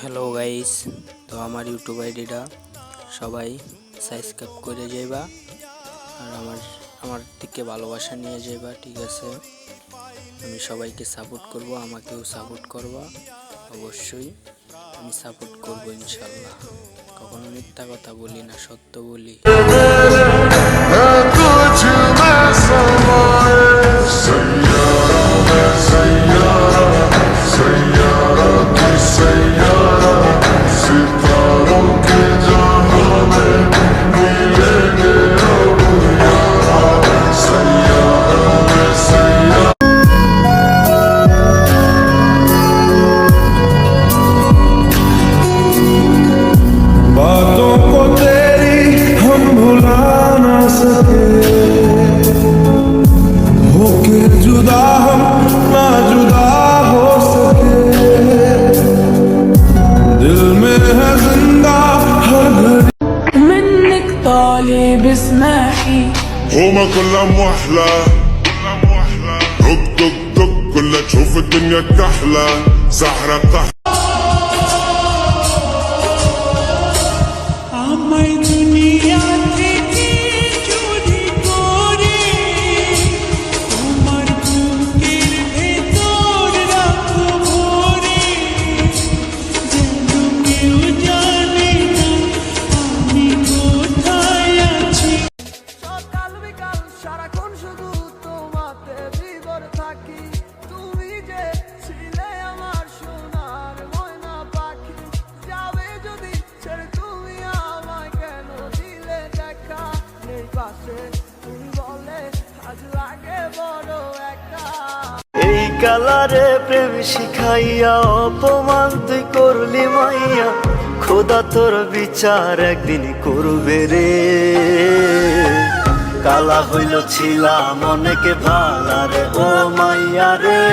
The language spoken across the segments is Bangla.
হ্যালো গাইস তো আমার ইউটিউব আইডিটা সবাই সাবস্ক্রাইব করে যাইবা আর আমার আমার দিকে ভালোবাসা নিয়ে যাইবা ঠিক আছে? আমি সবাইকে সাপোর্ট করব আমাকেও সাপোর্ট করবা অবশ্যই। আমি সাপোর্ট করব ইনশাল্লাহ কখনো মিথ্যা কথা বলি না সত্য বলি। Señor, Señor, Señor. ماما كلها موحلة دق دق دق كلها تشوف الدنيا كحلة. سحرة قحلة কালারে প্রেম শিখাইয়া অপমান তুই করলি মাইয়া। খোদা তোর বিচার একদিন করবে রে। কালা হইল ছিলাম অনেকে ভালারে ও মাইয়া রে।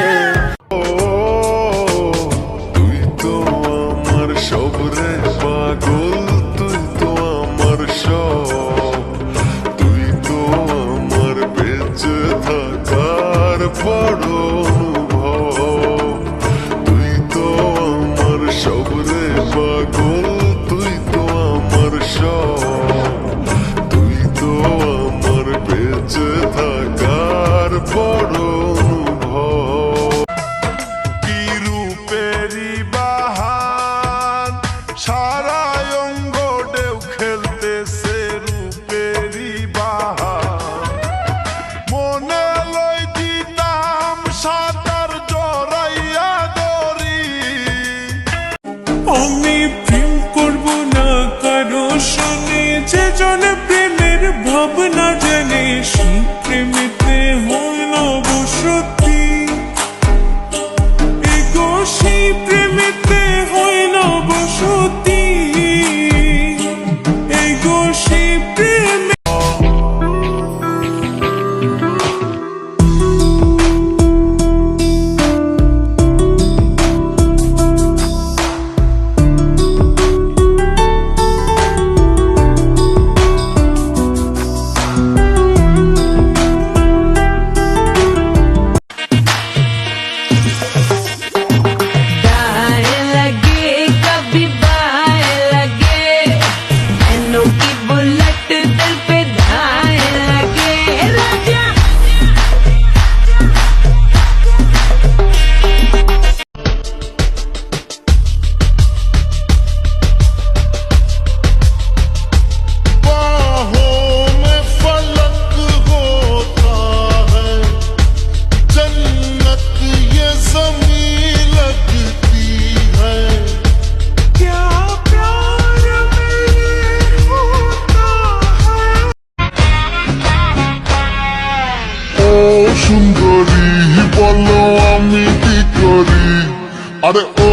আরে ও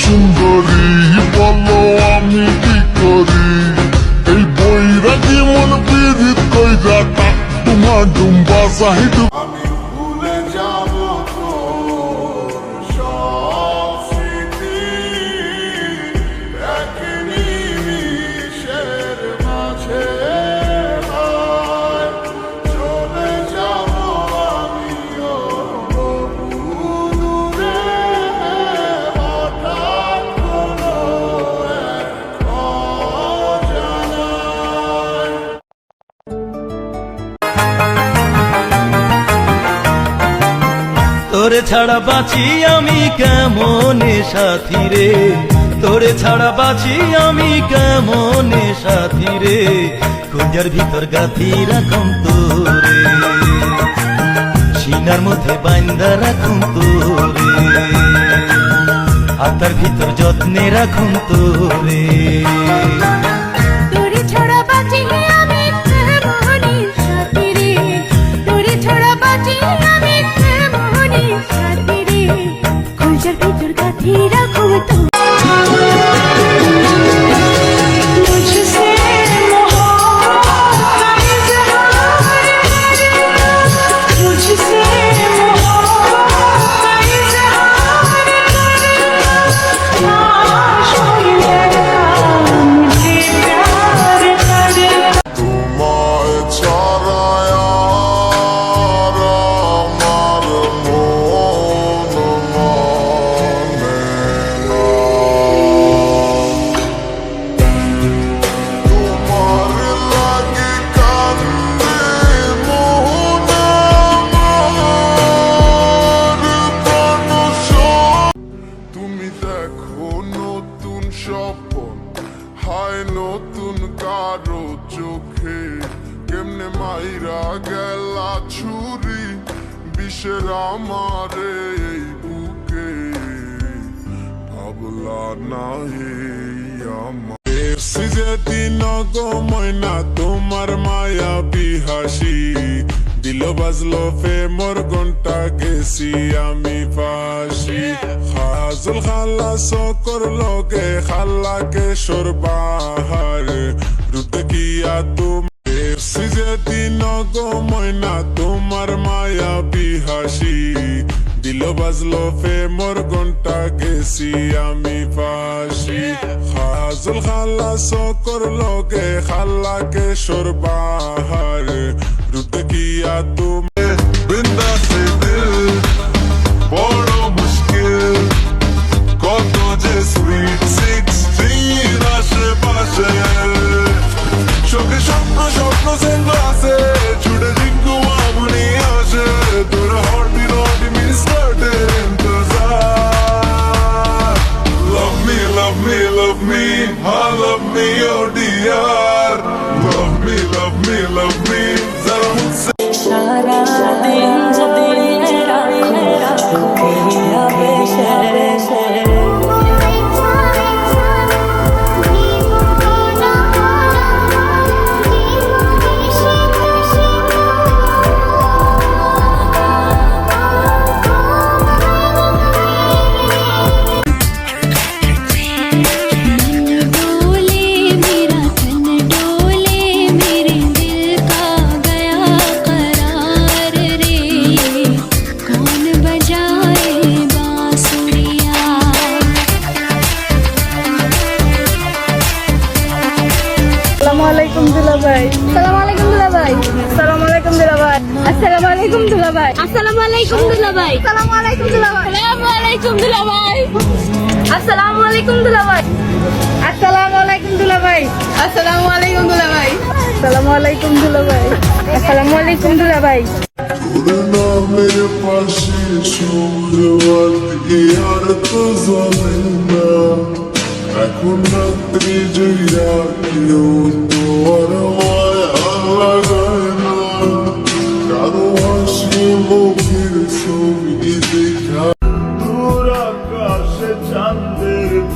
সুন্দরী, বলো আমি কি করি? এই বইরা মন পীড়িত যা তোমার ডুম্বা সাহিদ তোরে ছাড়া বাঁচি আমি কেমনে সাথী রে? তোরে ছাড়া বাঁচি আমি কেমনে সাথী রে? কুঞ্জার ভিতর গাথি রাখুন তোরে। সিনার মধ্যে বাইন্দা রাখুন তোরে। হাতার ভিতর যত্নে রাখুন তোরে। তোরে ছড়া বাঁচি হায় নতুন কারও চোখে। কেমনে মাইরা গেলা ছুরি, বিষের আমারে এই বুকে। ভাবলা না আমার। যে দিন গো ময়না, তোমার মায়া বিহাসি। দিল বাজলো ফে মোর ঘণ্টা গেছি আমি ফাঁসি হাজল খালা সকর লগে খালাকে সরবাহার রুতে কিয়া তুমি যে দিন গো ময়না, তোমার মায়া বিহাসি। দিল বাজলো ফে মোর ঘণ্টা গেছি আমি ফাঁসি। হাজল খালা সকর লগে খালাকে সরবাহার রুতে কিয়া তুমি বিন্দাসে আসসালামু আলাইকুম দুলাভাই। আসসালামু আলাইকুম দুলাভাই। আসসালামু আলাইকুম দুলাভাই। আসসালামু আলাইকুম দুলাভাই। আসসালামু আলাইকুম দুলাভাই। আসসালামু আলাইকুম দুলাভাই। আসসালামু আলাইকুম দুলাভাই। তোর নামের পাশে সূর্যবাদ আর তো জানে না এখন রাত্রি জইরা কেউ তো আর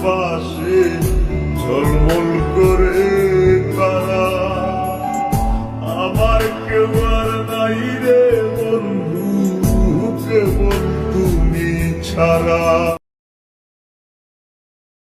fazer.